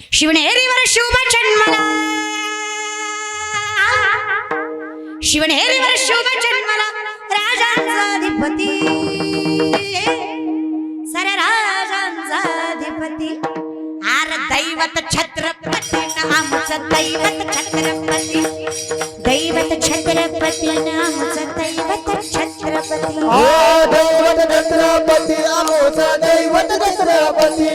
शिवनेरीवर शुभ जन्मला शिवनेरीवर शुभ जन्मला राजांचा अधिपती. सर राजांचा अधिपती. आर दैवत छत्रपती आमचं दैवत छत्रपती. दैवत छत्रपती आमचं दैवत छत्रपती. दैवत छत्रपती आमोचा दैवत छत्रपती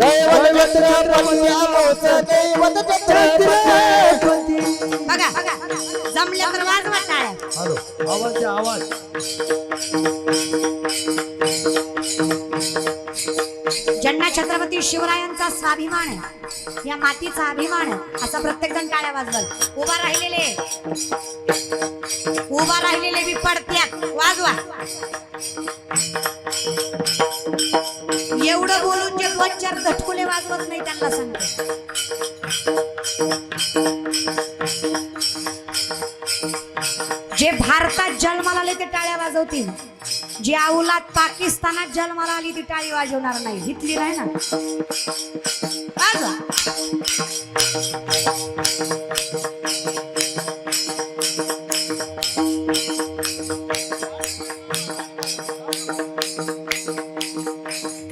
दैवत छत्रपती आमोचा दैवत छत्रपती बघा जमल्या तर वाजवा टाळ्या हॅलो आवाज आवाज. ज्यांना छत्रपती शिवरायांचा स्वाभिमान या मातीचा अभिमान असा प्रत्येक जण टाळ्या वाजवल. उभा राहिलेले. उभा राहिलेले बी पडत्यात. वाजवा. एवढं बोलून जे दोन चार धटकुले वाजवत नाही त्यांना सांगते. जे भारतात जन्माला ते टाळ्या वाजवतील. जी औलाद पाकिस्तानात जन्माला आली ती टाळी वाजवणार नाही. इथली नाही ना?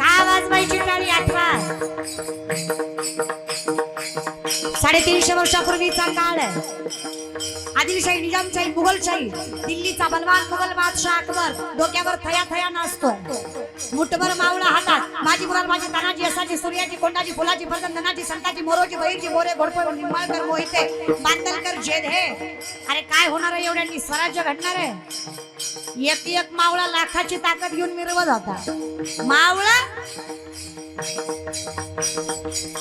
का वाजवायची टाळी आठवा? साडेतीनशे वर्षापूर्वीचा काळ आहे. आदिलशाही निजामशाही मुघलशाही. दिल्लीचा बलवान मुघल बादशाह अकबर डोक्यावर थया थया नाचतोय मुठभर मावळा हातात माझी मुलार माझी तानाजी असाची सूर्याची कोंडाची फुलाची फरदंदनाची संताची मोरोची बहिरची मोरे घोडपळ निंबाळकर मोहिते बांदलकर जेद हे. अरे काय होणार आहे एवढ्यांनी? स्वराज्य घडणार आहे. एक एक मावळा लाखाची ताकद घेऊन मिरवत होता मावळा?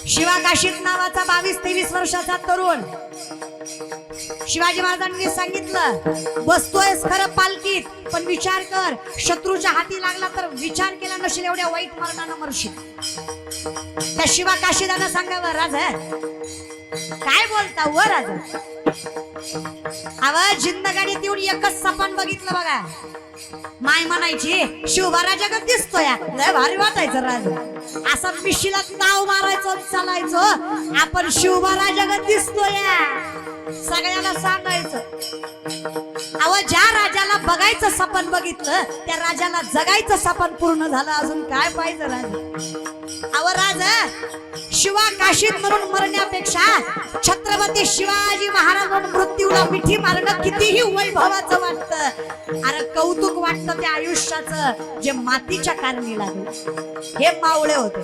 शिवा काशीत नावाचा बावीस तेवीस वर्षाचा तरुण. शिवाजी महाराजांनी सांगितलं बसतोयस खरं पालखीत पण विचार कर शत्रूच्या हाती लागला तर विचार केला नसेल एवढ्या वाईट मरणानं मरशील. त्या शिवा काशीदानं सांगावं राजा काय बोलता व राजा? अव जिंदगाडीत येऊन एकच सपान बघितलं बघा. माय म्हणायची शिवबारा जगत दिसतोय लय भारी वाटायचं राज. असं मिशीला नाव मारायचं आणि चालायचं आपण शिवबारा जगत दिसतोय. सगळ्याला सांगायचं. अव ज्या राजाला बघायचं सपन बघितलं त्या राजाला जगायचं सपन पूर्ण झालं अजून काय पाहिजे राजा अव राज शिवा काशीत म्हणून मरण्यापेक्षा छत्रपती शिवाजी महाराज म्हणून मृत्यूला मिठी मारणं कितीही वैभवाचं वाटतं. अरे कौतुक वाटतं त्या आयुष्याचं जे मातीच्या कारणी लागलं. हे मावळे होते.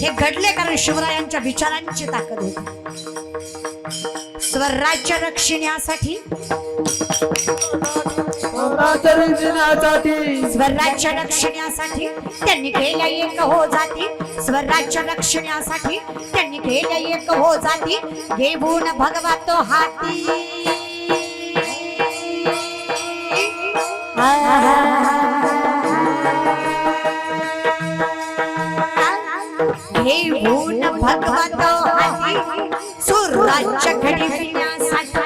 हे घडले कारण शिवरायांच्या विचारांची ताकद होती. स्वराज्य रक्षण्यासाठी स्वराज्य रक्षण्यासाठी. त्यांनी केल्या एक हो जाती. स्वराज्य रक्षण्यासाठी त्यांनी केल्या एक हो जाती. घेऊन भगवा तो हाती. घेऊन भगवा तो स्वराज्य घडविण्यासाठी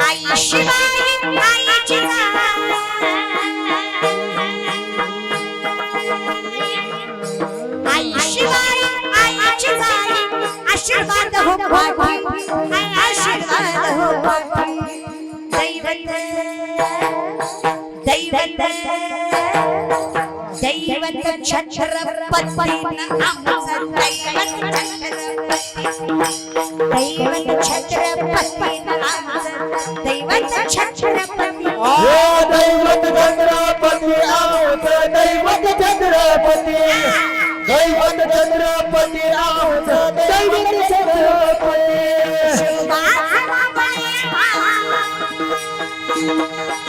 आई शिवाई आईची आई शिवाई आईची आशीर्वाद हो आशीर्वाद हो दैवत दैवत. दैवत छत्रपती आमचा दैवत छत्रपती दैवत छत्रपती आमचा दैवत छत्रपती हे दैवत छत्रपती आमोचा दैवत छत्रपती दैवत छत्रपती आमोचा दैवत छत्रपती हे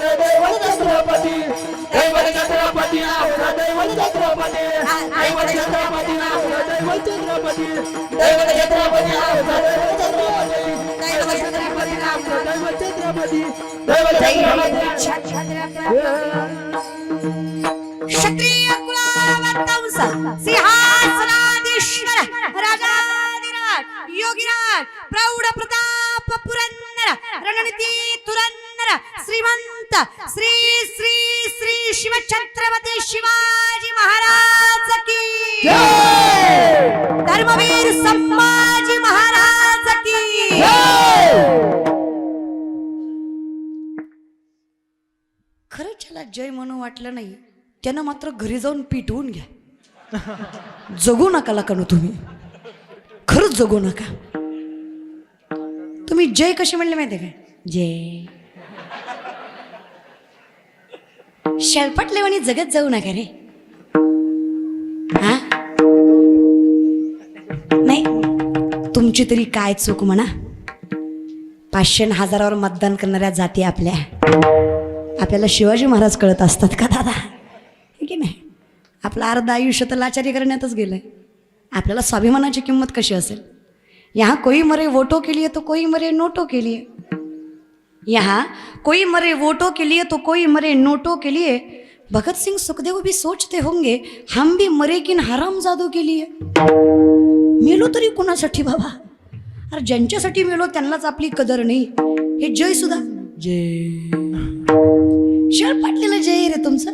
दैवत छत्रपती. दैवत छत्रपती. आपला दैवत छत्रपती. दैवत छत्रपती. क्षत्रिय कुलावंतंस सिंहासनाधीश्वर राजाधिराज योगिराज प्रौढ प्रताप पुरंदर रणनीती तुरंदर श्रीमंत श्री श्री श्री शिवछत्रपती शिवाजी महाराज की धर्मवीर संभाजी महाराज की खरंच त्याला जय म्हणून वाटलं नाही त्यानं मात्र घरी जाऊन पिटवून घ्या. जगू नका लकानो तुम्ही. खरंच जगू नका. तुम्ही जय कशी म्हणले माहिती काय जय. शेळपटले आणि जगत जाऊ नका रे. हा? नाही तुमची तरी काय चूक म्हणा. पाचशे हजारावर मतदान करणाऱ्या जाती आपल्या. आपल्याला शिवाजी महाराज कळत असतात का दादा? की नाही? आपलं अर्ध आयुष्य तर लाचारी करण्यातच गेलंय. आपल्याला स्वाभिमानाची किंमत कशी असेल? यहाँ कोई मरे वोटो के लिए तो कोई मरे नोटो के लिए. यहाँ कोई मरे वोटो के लिए तो कोई मरे नोटो के लिए। भगत सिंह सुखदेव भी सोचते होंगे हम भी मरे किन हराम जादू के लिए। मेलो तरी कोणासाठी बाबा? अरे ज्यांच्यासाठी मेलो त्यांनाच आपली कदर नाही। हे जय सुद्धा जय. शेळ पाटलेलं जय रे तुमचं?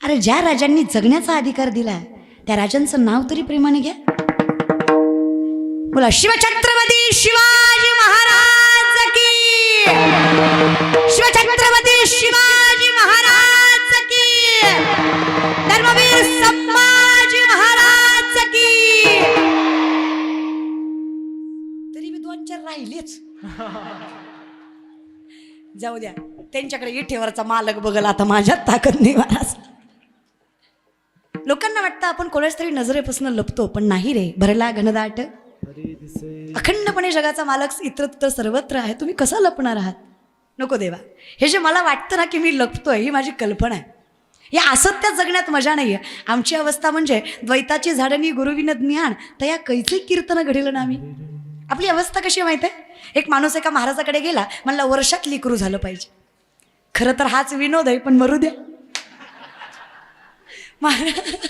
अरे ज्या राजांनी जगण्याचा अधिकार दिला त्या राजांचं नाव तरी प्रेमाने घ्या. बोला शिवछत्रपती की शिवछत्रपती शिवाजी महाराज की। धर्मवीर संभाजी महाराज की। तरी मी दोन चार राहिलेच. जाऊ द्या त्यांच्याकडे इठेवरचा मालक बघल आता माझ्यात ताकद नाही महाराज लोकांना वाटतं आपण कोणाच तरी नजरेपासून लपतो पण नाही रे. भरला घनदाट. अखंडपणे जगाचा मालक इतरत्र सर्वत्र आहे. तुम्ही कसा लपणार आहात? नको देवा. हे जे मला वाटतं ना की मी लपतोय ही माझी कल्पना आहे. या असत्यात जगण्यात मजा नाही आहे आमची अवस्था म्हणजे द्वैताची झाडणी गुरुविन ज्ञान. तर या कैचे कीर्तन घडेल ना आम्ही? आपली अवस्था कशी आहे माहिती आहे? एक माणूस एका महाराजाकडे गेला म्हणला वर्षात लिकरू झालं पाहिजे. खरं तर हाच विनोद आहे पण मरू द्या. महाराज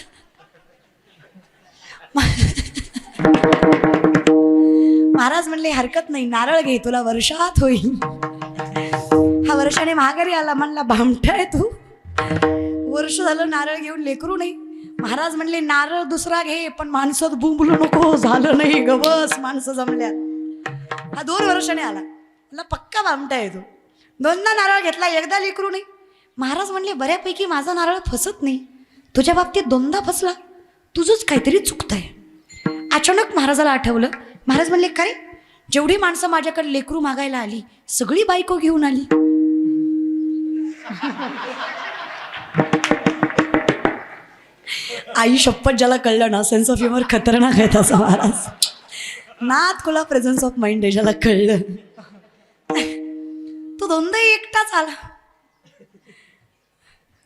महाराज म्हणले हरकत नाही नारळ घे तुला वर्षात होईल. हा वर्षाने महागारी आला म्हणला भामटाय तू. वर्ष झालं नारळ घेऊन लेकरू नाही. महाराज म्हणले नारळ दुसरा घे पण माणसात बुंबलू नको झालं नाही गवस माणसं जमल्यात. हा दोन वर्षाने आला. मला पक्का भामटा आहे तो. दोनदा नारळ घेतला एकदा लेकरू नाही. महाराज म्हणले बऱ्यापैकी माझा नारळ फसत नाही. तुझ्या बाबतीत दोनदा फसला. तुझंच काहीतरी चुकतंय. अचानक महाराजाला आठवलं महाराज म्हणले काय? जेवढी माणसं माझ्याकडे लेकरू मागायला आली सगळी बायको घेऊन आली. आई शपथ ज्याला कळलं ना सेन्स ऑफ ह्युमर खतरनाक आहे तसा महाराज. नाथ कुला प्रेझन्स ऑफ माइंड आहे ज्याला कळलं. तो दोनदा एकटाच आला.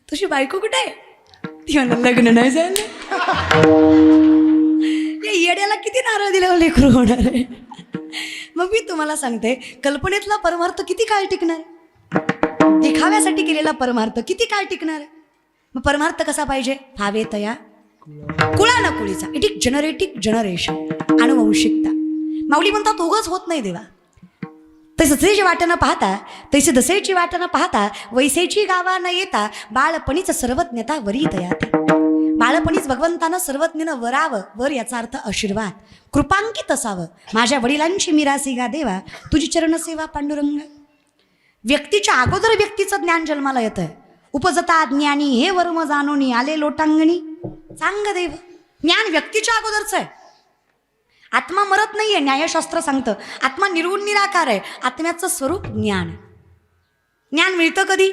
तुझी बायको कुठे आहे? ती म्हणा लग्न नाही झालं. या येड्याला किती नारळ दिल्यावर हो लेकरू होणार आहे? मग मी तुम्हाला सांगते कल्पनेतला परमार्थ किती काळ टिकणार? दिखाव्यासाठी केलेला परमार्थ किती काळ टिकणार? मग परमार्थ कसा पाहिजे? हवे तया. कुळा ना कुळीचा. इट इज जनरेटिक जनरेशन अनुवंशिकता माऊली म्हणतात उगच होत नाही देवा. तसे जे वाटणं पाहता तैसे दसेची वाटणं पाहता वैसेची गावा न येता बाळपणीच सर्वज्ञता वरी तयाते बाळपणीच भगवंतानं सर्वज्ञनं वरावं वर याचा अर्थ आशीर्वाद. कृपांकित असावं. माझ्या वडिलांची मिरासी गा देवा तुझी चरणसेवा पांडुरंग. व्यक्तीच्या अगोदर व्यक्तीचं ज्ञान जन्माला येतं उपजता ज्ञानी हे वर्म जाणोनी आले लोटांगणी. सांग देव ज्ञान व्यक्तीच्या अगोदरचं आहे. आत्मा मरत नाही आहे न्यायशास्त्र सांगतं. आत्मा निर्गुण निराकार आहे. आत्म्याचं स्वरूप ज्ञान ज्ञान मिळतं कधी?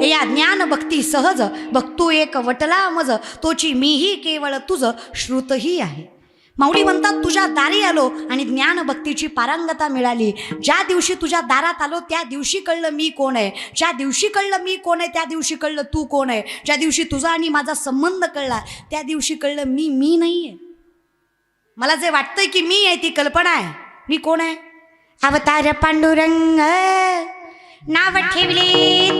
हे या ज्ञान भक्ती सहज भक्तू एक वटला मज तोची मीही केवळ तुझं श्रुतही आहे. माऊली म्हणतात तुझ्या दारी आलो आणि ज्ञान भक्तीची पारंगता मिळाली. ज्या दिवशी तुझ्या दारात आलो त्या दिवशी कळलं मी कोण आहे. ज्या दिवशी कळलं मी कोण आहे त्या दिवशी कळलं तू कोण आहे. ज्या दिवशी तुझा आणि माझा संबंध कळला त्या दिवशी कळलं मी मी नाही आहे. मला जे वाटतंय की मी आहे ती कल्पना आहे. मी कोण आहे? अवतार पांडुरंग. नाव ठेवले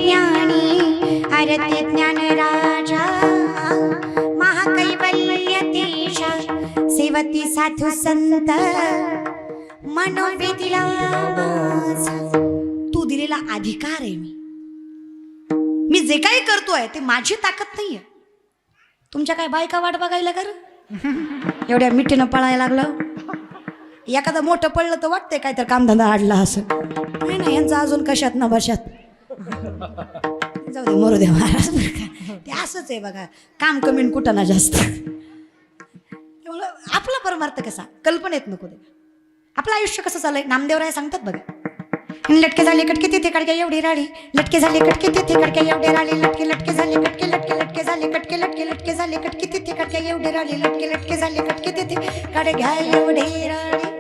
ज्ञानी आरते ज्ञान राजा महाकैवल्य सेवती साधू संत मनोवेदिला तू दिलेला अधिकार आहे मी. मी जे काही करतोय ते माझी ताकद नाहीये. तुमच्या काय बायका वाट बघायला कर? एवढ्या मिठीनं पळायला लागलं? एखादं मोठं पडलं तर वाटतंय काय तर कामधंदा आडला असं. नाही ना यांचं अजून कशात ना बशात. जाऊ दे मरू दे महाराज बरं का. ते असंच आहे बघा काम कमी कुठं ना जास्त. त्यामुळं आपला परमार्थ कसा? कल्पनेत नको दे आपलं आयुष्य कसं चाललंय? नामदेवराय सांगतात बघा. लटके झाले कटके तिथे कडक्या एवढी राडी लटके झाले कटके तिथे कडक्या एवढे राडी लटके लटके झाले कटके लटके लटके झाले कटके लटके लटके झाले कटके तिथे कडक्या एवढे राडी लटके लटके झाले कटके तिथे. कडक्या घ्या एवढे राडी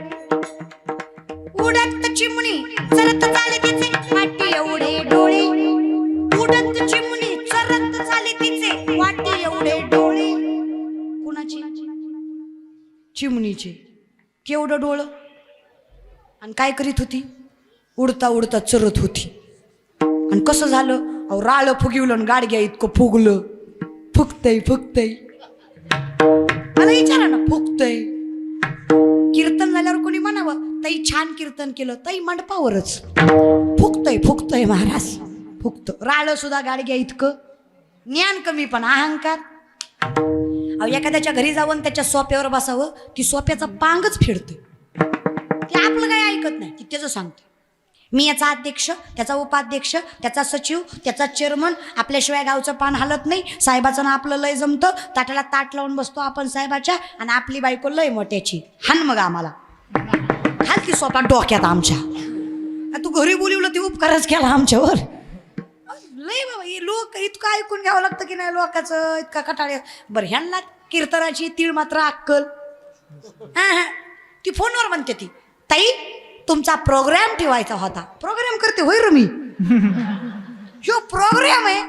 चिमणी चरत चाले तिचे. वाटी एवढे डोळे. उडत चिमणी चरत चाले तिचे. वाटी एवढे डोळे. कुणाची? चिमणीचे. केवढं डोळं. आणि काय करीत होती? उडता उडता चरत होती. आणि कसं झालं? अहो राळ फुगिवलं आणि गाडग्या इतकं फुगलं. फुगतय फुगतय. मला विचारा ना फुगतय. कीर्तन झाल्यावर कोणी म्हणावं ताई छान कीर्तन केलं ताई मंडपावरच. फुकतय फुकतय महाराज फुकत. राळ सुद्धा गाडग्या इतकं. ज्ञान कमी पण अहंकार. अहो एखाद्याच्या घरी जाऊन त्याच्या सोप्यावर बसावं की सोप्याचा पांगच फिरतोय ते आपलं काही ऐकत नाही की त्याचं सांगतोय. मी याचा अध्यक्ष त्याचा उपाध्यक्ष त्याचा सचिव त्याचा चेअरमन आपल्याशिवाय गावचं पान हलत नाही. साहेबाचं ना आपलं लय जमतं. ताटाला ताट लावून बसतो आपण साहेबाच्या आणि आपली बायको लय मोठ्याची. हान मग आम्हाला. हाल ती स्वतः डोक्यात आमच्या. तू घरी बोलिवलं ती उपकारच केला आमच्यावर. लय बाबा हे लोक इतकं ऐकून घ्यावं लागतं की नाही लोकाचं? इतका कटाळे बरं ह्यांना कीर्तनाची तीळ मात्र अक्कल. हा हा. ती फोनवर म्हणते ती. ताई तुमचा प्रोग्राम ठेवायचा होता. प्रोग्राम करते होय र मी ह्यो प्रोग्राम आहे.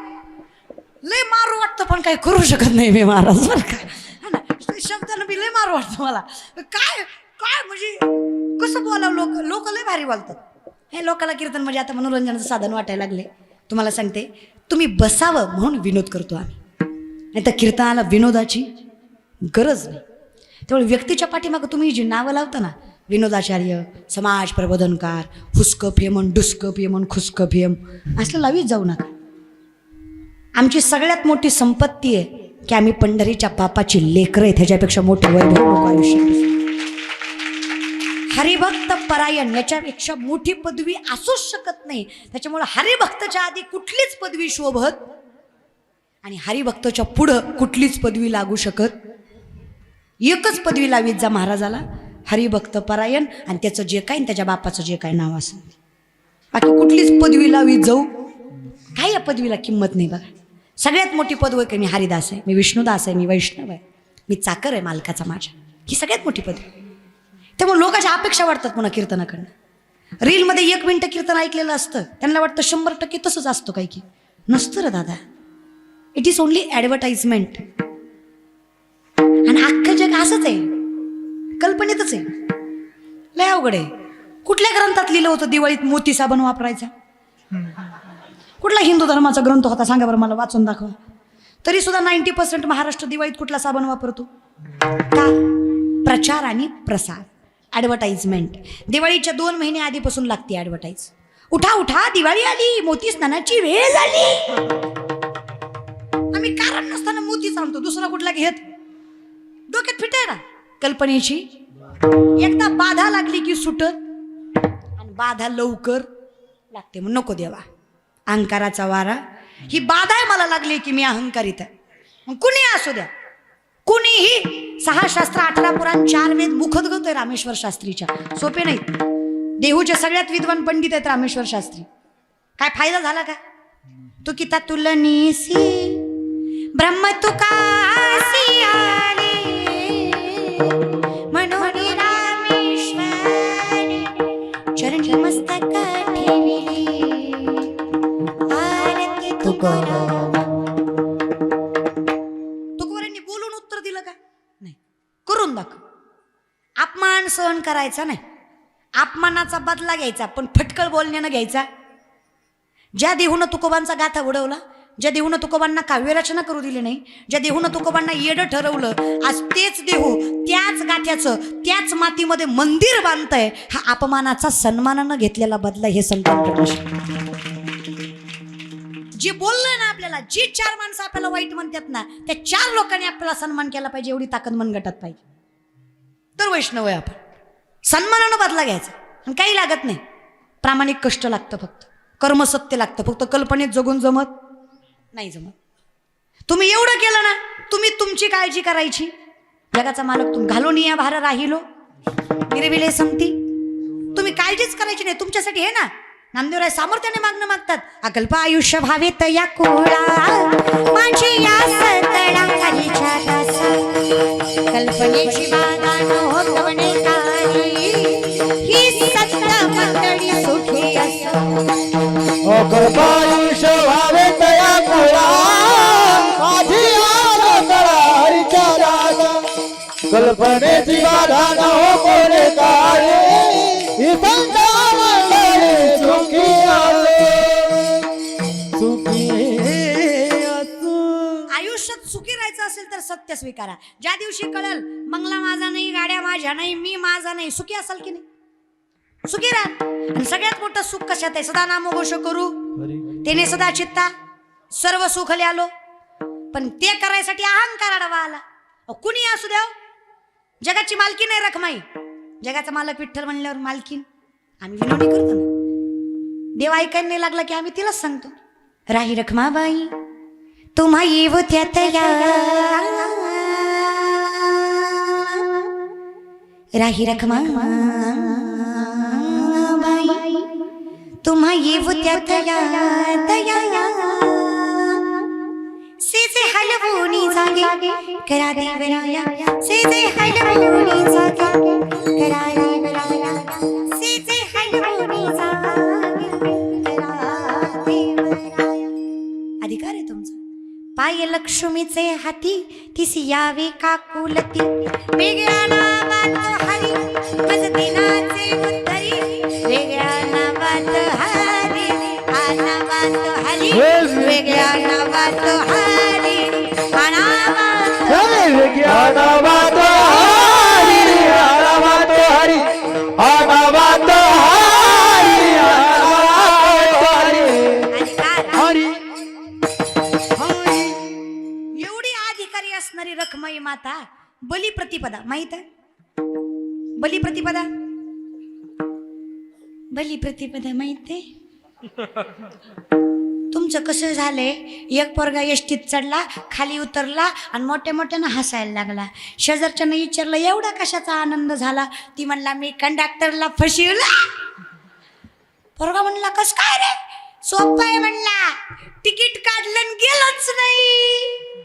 लय मारू वाटतं पण काही करू शकत नाही मी महाराज बरं का? ना? शब्दानं मी लय मारू वाटतं मला. काय काय म्हणजे कसं बोलावं लोक लोक लय भारी बोलतात. हे लोकाला कीर्तन म्हणजे आता मनोरंजनाचं साधन वाटायला लागले. तुम्हाला सांगते तुम्ही बसावं म्हणून विनोद करतो आम्ही. नाही तर कीर्तनाला विनोदाची गरज नाही. त्यामुळे व्यक्तीच्या पाठीमागं तुम्ही जी नावं लावता ना विनोदाचार्य समाज प्रबोधनकार हुस्क फेमन डुस्क फेमन खुस्क फेम. असलं लावीत जाऊ नका. आमची सगळ्यात मोठी संपत्ती आहे की आम्ही पंढरीच्या पापाची लेकरं आहे त्याच्यापेक्षा मोठे वैभव नको हरिभक्त परायण याच्यापेक्षा मोठी पदवी असूच शकत नाही. त्याच्यामुळे हरिभक्तच्या आधी कुठलीच पदवी शोभत आणि हरिभक्तच्या पुढं कुठलीच पदवी लागू शकत. एकच पदवी लावीत जा महाराजाला. हरिभक्त परायण आणि त्याचं जे काय त्याच्या बापाचं जे काय नाव असं बाकी कुठलीच पदवी लावी जाऊ. काय या पदवीला किंमत नाही बघा. सगळ्यात मोठी पदवी आहे की मी हरिदास आहे मी विष्णुदास आहे मी वैष्णव आहे मी चाकर आहे मालकाचा माझ्या. ही सगळ्यात मोठी पदवी. त्यामुळे लोकांच्या अपेक्षा वाढतात पुन्हा कीर्तनाकडनं. रीलमध्ये एक मिनटं कीर्तन ऐकलेलं असतं. त्यांना वाटतं शंभर टक्के तसंच असतो काही की. नसतं रे दादा. इट इज ओनली ॲडव्हर्टाइजमेंट आणि अख्खं जग असंच आहे. कल्पनेतच आहे. लय अवघड आहे. कुठल्या ग्रंथात लिहिलं होतं दिवाळीत मोती साबण वापरायचा? कुठला हिंदू धर्माचा ग्रंथ होता? सांगा बरं मला वाचून दाखवा. तरी सुद्धा नाईन्टी पर्सेंट महाराष्ट्र दिवाळीत कुठला साबण वापरतो? का? प्रचार आणि प्रसार. ॲडव्हर्टाईजमेंट दिवाळीच्या दोन महिने आधीपासून लागते ॲडव्हर्टाईज उठा उठा दिवाळी आली. मोती स्नानाची वेळ झाली. आम्ही कारण नसताना मोतीच आणतो दुसरा कुठला घेत डोक्यात फिट आहे ना कल्पनेची. एकदा बाधा लागली की सुटत आणि बाधा लवकर लागते मग नको देवा. अहंकाराचा वारा. ही बाधा आहे मला लागली की मी अहंकारित आहे. मग कुणी असू द्या. कुणीही सहा शास्त्र अठरा पुराण चार वेद मुखदगत आहे रामेश्वर शास्त्रीच्या. सोपे नाही देहूचे सगळ्यात विद्वान पंडित आहेत रामेश्वर शास्त्री. काय फायदा झाला का? तू किता तुलनीसी ब्रह्म तुकासी आली? तुकवऱ्यांनी बोलून उत्तर दिलं का? नाही. करून दाखव अपमान सहन करायचा नाही. अपमानाचा बदला घ्यायचा पण फटकळ बोलण्यानं घ्यायचा. ज्या देहून तुकोबांचा गाथा उडवला ज्या देहूनं तुकोबांना काव्यरचना करू दिली नाही ज्या देहूनं तुकोबांना येडं ठरवलं आज तेच देहू त्याच गाठ्याचं त्याच मातीमध्ये मंदिर बांधतंय हा अपमानाचा सन्मानानं घेतलेला बदला हे संत जे बोललंय ना आपल्याला जी चार माणसं आपल्याला वाईट म्हणतात ना त्या चार लोकांनी आपल्याला सन्मान केला पाहिजे एवढी ताकद मनगटात पाहिजे. तर वैष्णव आहे आपण. सन्मानानं बदला घ्यायचा. आणि काही लागत नाही. प्रामाणिक कष्ट लागतं फक्त. कर्मसत्य लागतं. फक्त कल्पनेत जगून जमत नाही जमत. तुम्ही एवढं केलं ना तुम्ही तुमची काळजी करायची. जगाचा मालक तुम घालून या भार राहिलो. मिरविले संपती तुम्ही काळजीच करायची नाही. तुमच्यासाठी हे ना नामदेवराय सामर्थ्याने मागणं मागतात. अकल्प आयुष्य भावे या कुळा माझी या सतळा कल्पनेची बाधा न होतवणे काही ही सत्य मंडळी सुखी असो. तया कुळा माझी कल्पनेची बाधा न असेल तर सत्य स्वीकारा. ज्या दिवशी कळल मंगला माझा नाही गाड्या माझ्या नाही मी माझा नाही सुखी असाल की नाही? सुखी राहा. सगळ्यात मोठं सुख कशात आहे? सदा नामोघोष करू. तेने सदा चित्ता सर्व सुख आलो पण ते करायसाठी अहंकार आडवा आला. कुणी असू द्या हो. जगाची मालकी नाही रखमाई. जगाचा मालक विठ्ठल म्हणल्यावर मालकीन. आम्ही विनोदी करतो ना. देव ऐकायला नाही लागला की आम्ही तिलाच सांगतो. राही रखमाबाई. तुम्हा येव त्यात या राही रखमा। बाई तुम्हा येव त्यात या दया सेजे हलवूनी जागे करा देवराया सेजे हलवूनी जागे करा पाय लक्ष्मीचे हाती तिसी यावे काकुलती वेगळ्या नावात हरी मज दिनाचे उद्धरी वेगळ्या नावात हरी आ नावात हरी. वेगळ्या नावात हरी रखमाई माता बली प्रतिपदा माहीत आहे? बली प्रतिपदा बली प्रतिपदा माहीत आहे? तुमचं कसं झालंय? एक पोरगा एसटीत चढला खाली उतरला आणि मोठ्या मोठ्यानं हसायला लागला. शेजारच्यानं विचारलं एवढा कशाचा आनंद झाला? ती म्हणला मी कंडक्टरला फसवला. पोरगा म्हणला कस काय रे? सोपं आहे म्हणला. तिकीट काढलं गेलंच नाही.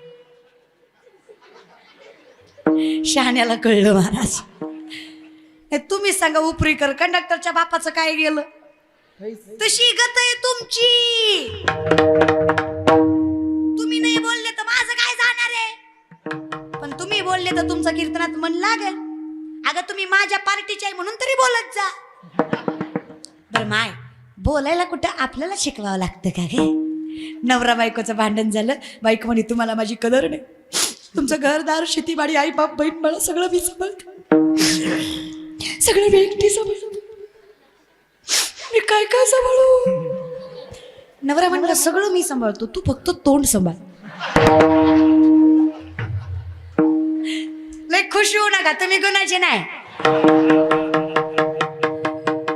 शहाण्याला कळलं महाराज. तुम्ही सांगा उपरीकर कंडक्टरच्या बापाचं काय गेलं? तशी गत आहे तुमची. तुम्ही नाही बोलले तर माझं काय जाणार आहे? पण तुम्ही बोलले तर तुमचं कीर्तनात मन लागेल. अगं तुम्ही माझ्या पार्टीचे आहे म्हणून तरी बोलत जा. बर माय बोलायला कुठं आपल्याला शिकवावं लागतं का गे? नवरा बायकोचं भांडण झालं बायको म्हणे तुम्हाला माझी कदर नाही. तुमचं घरदार शेतीबाडी आई बाप बहीण मला सगळं मी सांभाळतो सगळं मी एकटी सांभाळतो मी काय काय सांभाळू? नवरा म्हणला सगळं मी सांभाळतो. तू फक्त तोंड सांभाळ. लय खुश होऊ नका. तुम्ही गुणाचे नाही.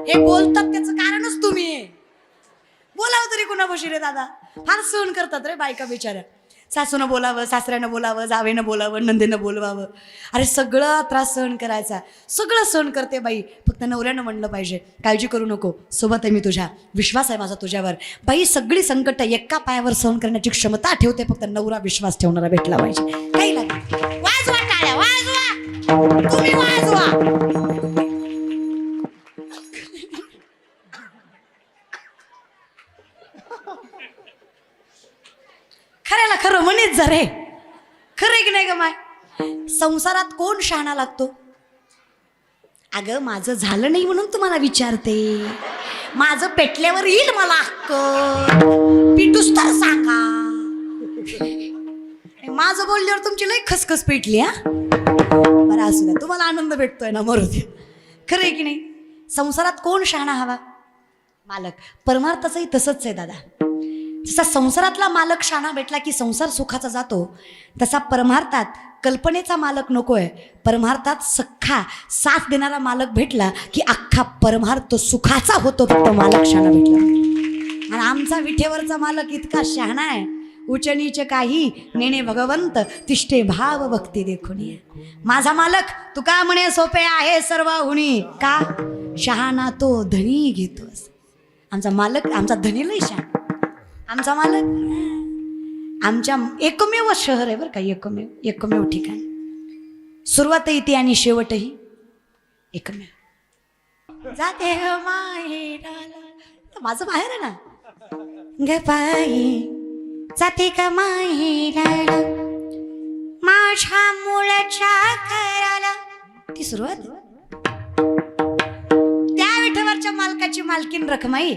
हे बोलतात त्याचं कारणच तुम्ही. बोलाव बोलावं तरी कुणापाशी रे दादा? फार सहन करतात रे बायका बिचाऱ्या. सासूनं बोलावं सासऱ्यानं बोलावं जावेनं बोलावं नंदेनं बोलवावं. अरे सगळं त्रास सहन करायचा. सगळं सहन करते बाई. फक्त नवऱ्यानं म्हणलं पाहिजे. काळजी करू नको. सोबत आहे मी तुझ्या. विश्वास आहे माझा तुझ्यावर. बाई सगळी संकट एका पायावर सहन करण्याची क्षमता ठेवते. फक्त नवरा विश्वास ठेवणारा भेटला पाहिजे. काही लागत वाजवा टाळ्या वाजवा. तुम्ही वाजवा. खऱ्याला खरं म्हणेच जा रे. खरं की नाही ग माय? संसारात कोण शहाणा लागतो? अगं माझं झालं नाही म्हणून तुम्हाला विचारते. माझं पेटल्यावर येईल मला हक्क. पिटूस तर सांगा. माझं बोलल्यावर तुमची लई खसखस पेटली हा? बरं असू द्या. तुम्हाला आनंद भेटतोय ना मरू द्या. खरं आहे की नाही? संसारात कोण शहाणा हवा? मालक. परमार्थाचंही तसंच आहे दादा. जसा संसारातला मालक शाणा भेटला की संसार सुखाचा जातो तसा परमार्थात कल्पनेचा मालक नको आहे परमार्थात सख्खा साथ देणारा मालक भेटला की अख्खा परमार्थ सुखाचा होतो फक्त मालक शाणा भेटला. आणि आमचा विठेवरचा मालक इतका शहाणा आहे. उचनीचे काही नेणे भगवंत तिष्ठे भाव भक्ती देखून. माझा मालक तू का म्हणे सोपे आहे सर्व हुणी का? शहाणा तो धनी घेतोस. आमचा मालक आमचा धनी लय शहाणा. आमचा मालक? आमच्या एकमेव शहर आहे बरं का एकमेव एकमेव ठिकाण. सुरुवात ती आणि शेवटही एकमेव. जाते हो ग माहेराला तर माझं बाहेर आहे ना? ग जाते का माहेराला माझ्या मुलाच्या घराला. ती सुरुवात? त्या विठवरच्या मालकाची मालकीन रखमाई.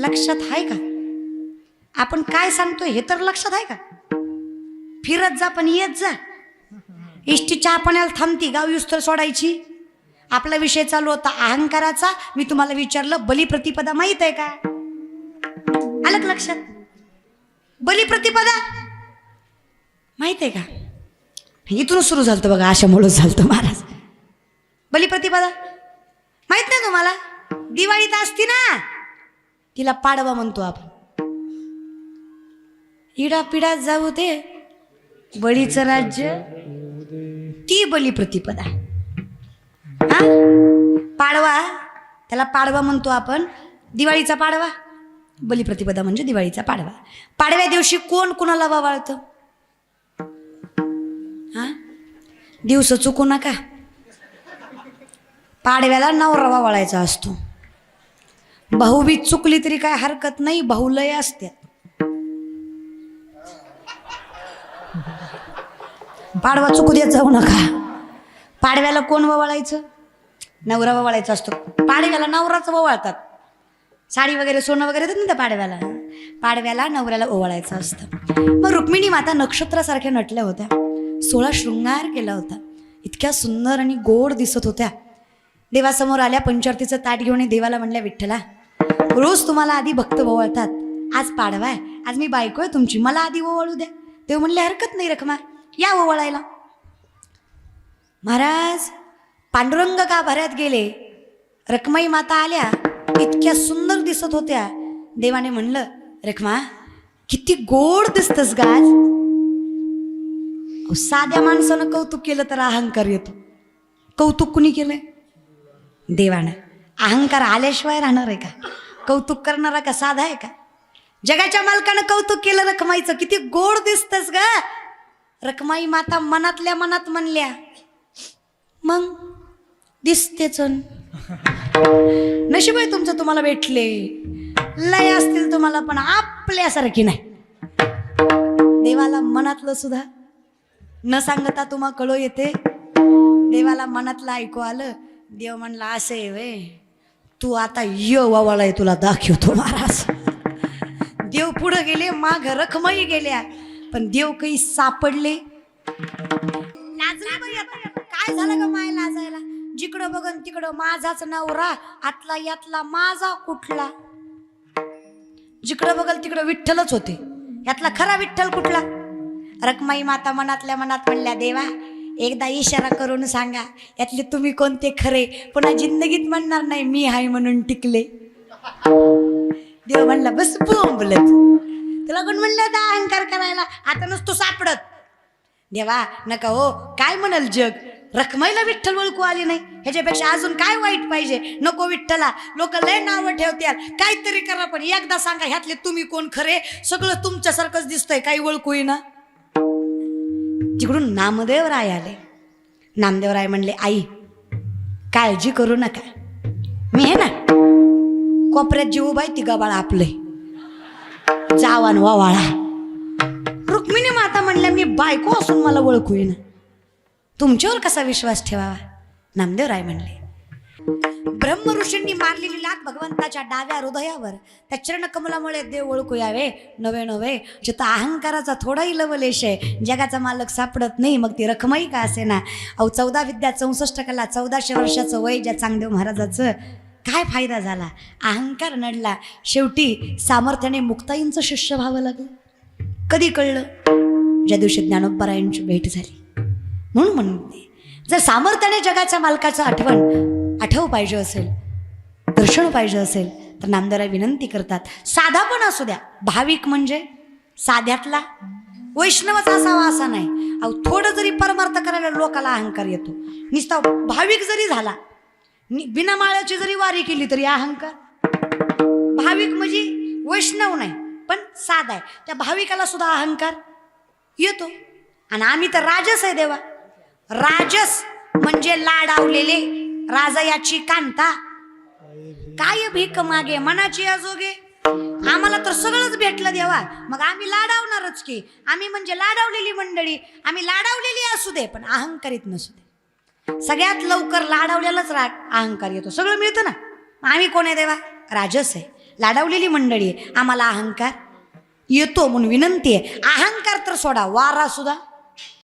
लक्षात आहे का? आपण काय सांगतोय हे तर लक्षात आहे का? फिरत जा पण येत जा. इष्टी चहा पाण्याला थांबती गाव युस्तर सोडायची. आपला विषय चालू होता अहंकाराचा. मी तुम्हाला विचारलं बलिप्रतिपदा माहीत आहे का? आलं का लक्षात? बलिप्रतिपदा? माहीत आहे का? इथून सुरू झालं बघा अशामुळंच झालं महाराज. बलिप्रतिपदा? माहीत नाही तुम्हाला? दिवाळीत असती ना. तिला पाडवा म्हणतो आपण. इडा पिडा जाऊ दे बळीचं राज्य ती बली प्रतिपदा. हा? पाडवा त्याला पाडवा म्हणतो आपण. दिवाळीचा पाडवा बलिप्रतिपदा म्हणजे दिवाळीचा पाडवा. पाडव्या दिवशी कोण कुणाला वावाळतं? हा? दिवस चुकू नका. पाडव्याला नवरा वावाळायचा असतो. भाऊबीज चुकली तरी काय हरकत नाही भाऊलय असत्यात पाडवा चुकू देत जाऊ नका. पाडव्याला कोण ववाळायचं? नवरा ववाळायचा असतो. पाडव्याला नवराच ववाळतात. साडी वगैरे सोनं वगैरे देतात ना त्या पाडव्याला? पाडव्याला नवऱ्याला ओवाळायचं असतं. मग रुक्मिणी माता नक्षत्रासारख्या नटल्या होत्या. सोळा शृंगार केला होता. इतक्या सुंदर आणि गोड दिसत होत्या. देवासमोर आल्या पंचारतीचं ताट घेऊन देवाला म्हणल्या विठ्ठला रोज तुम्हाला आधी भक्त ओवाळतात आज पाडवाय आज मी बायको आहे तुमची मला आधी ओवाळू द्या. ते म्हणले हरकत नाही रखमा या ओवाळायला महाराज पांडुरंग का भऱ्यात गेले? रखमाई माता आल्या इतक्या सुंदर दिसत होत्या. देवाने म्हणलं रखमा किती गोड दिसतस गाज साध्या माणसानं कौतुक केलं तर अहंकार येतो. कौतुक कुणी केलंय? देवानं. अहंकार आल्याशिवाय राहणार आहे का? कौतुक करणारा का साधा आहे का? जगाच्या मालकानं कौतुक केलं रखमाईचं. किती गोड दिसतस ग. रखमाई माता मनातल्या मनात म्हणल्या मग दिसतेच नशीब आहे तुमचं तुम्हाला भेटले. लय असतील तुम्हाला पण आपल्यासारखी नाही. देवाला मनातलं सुद्धा न सांगता तुम्हा कळो येते. देवाला मनातलं ऐकू आलं. देव म्हणला असं आहे वे तू आता य वावाळाय तुला दाखवतो महाराज. देव पुढं गेले माग रखमही गेल्या पण देव काही सापडले. आता. काय झालं ग माय लाजायला? जिकडं बघन तिकडं माझाच नवरा आतला यातला माझा कुठला? जिकडं बघल तिकडं विठ्ठलच होते. यातला खरा विठ्ठल कुठला? रखमाई माता मनातल्या मनात म्हणल्या देवा एकदा इशारा करून सांगा यातले तुम्ही कोणते खरे? पुन्हा जिंदगीत म्हणणार नाही मी हाय म्हणून टिकले. देव म्हणला बस बोंबलत तुला कोण म्हणलं होतं अहंकार करायला? आता नसतो सापडत. देवा नका हो काय म्हणाल जग? रखमाईला विठ्ठल ओळखू आली नाही. ह्याच्यापेक्षा अजून काय वाईट पाहिजे? नको विठ्ठला लोक लय नावं ठेवत्याल काहीतरी करा पण एकदा सांगा ह्यातले तुम्ही कोण खरे? सगळं तुमच्यासारखंच दिसतंय काही ओळखू ना तिकडून नामदेव राय आले. नामदेव राय म्हणले आई काळजी करू नका. मी आहे ना कोपऱ्यात जीव बाई आहे ती गबाळ आपले जावान वावाळा. रुक्मिणी माता म्हणल्या मी बायको असून मला ओळखू ना तुमच्यावर कसा विश्वास ठेवावा? नामदेव राय म्हणले ब्रह्म ऋषींनी मारलेली लाट भगवंताच्या डाव्या हृदयावर. त्या चरणकमलामुळे देव ओळखू यावे. नवे नवे. जिथं अहंकाराचा थोडाही लवलेश आहे जगाचा मालक सापडत नाही मग ती रखमाई का असे ना अहो चौदा विद्या चौसष्ट कला चौदाशे वर्षाचं वय ज्या चांगदेव महाराजाचं. काय फायदा झाला? अहंकार नडला. शेवटी सामर्थ्याने मुक्ताईंचं शिष्य व्हावं लागलं. कधी कळलं? ज्या दिवशी ज्ञानोबरायांची भेट झाली. म्हणून म्हणते जर सामर्थ्याने जगाच्या मालकाचं आठवण आठव पाहिजे असेल दर्शन पाहिजे असेल तर नामदारा विनंती करतात. साधा पण असू द्या. भाविक म्हणजे साध्यातला. वैष्णवच असावा असा नाही. अहो थोडं जरी परमार्थ करायला लोकाला अहंकार येतो. निस्ता भाविक जरी झाला नि- बिना माळ्याची जरी वारी केली तरी अहंकार. भाविक म्हणजे वैष्णव नाही पण साधा आहे. त्या भाविकाला सुद्धा अहंकार येतो. आणि आम्ही तर राजस आहे देवा. राजस म्हणजे लाडावलेले राजा याची कांता. काय भीक मागे मनाची अजोगे आम्हाला तर सगळंच भेटलं देवा. मग आम्ही लाडावणारच की. आम्ही म्हणजे लाडावलेली मंडळी. आम्ही लाडावलेली असू दे पण अहंकारित नसू दे. सगळ्यात लवकर लाडावलेलाच रा अहंकार येतो. सगळं मिळतं ना? आम्ही कोण आहे देवा? राजस आहे. लाडावलेली मंडळी आहे. आम्हाला अहंकार येतो म्हणून विनंती आहे. अहंकार तर सोडा वारा सुद्धा.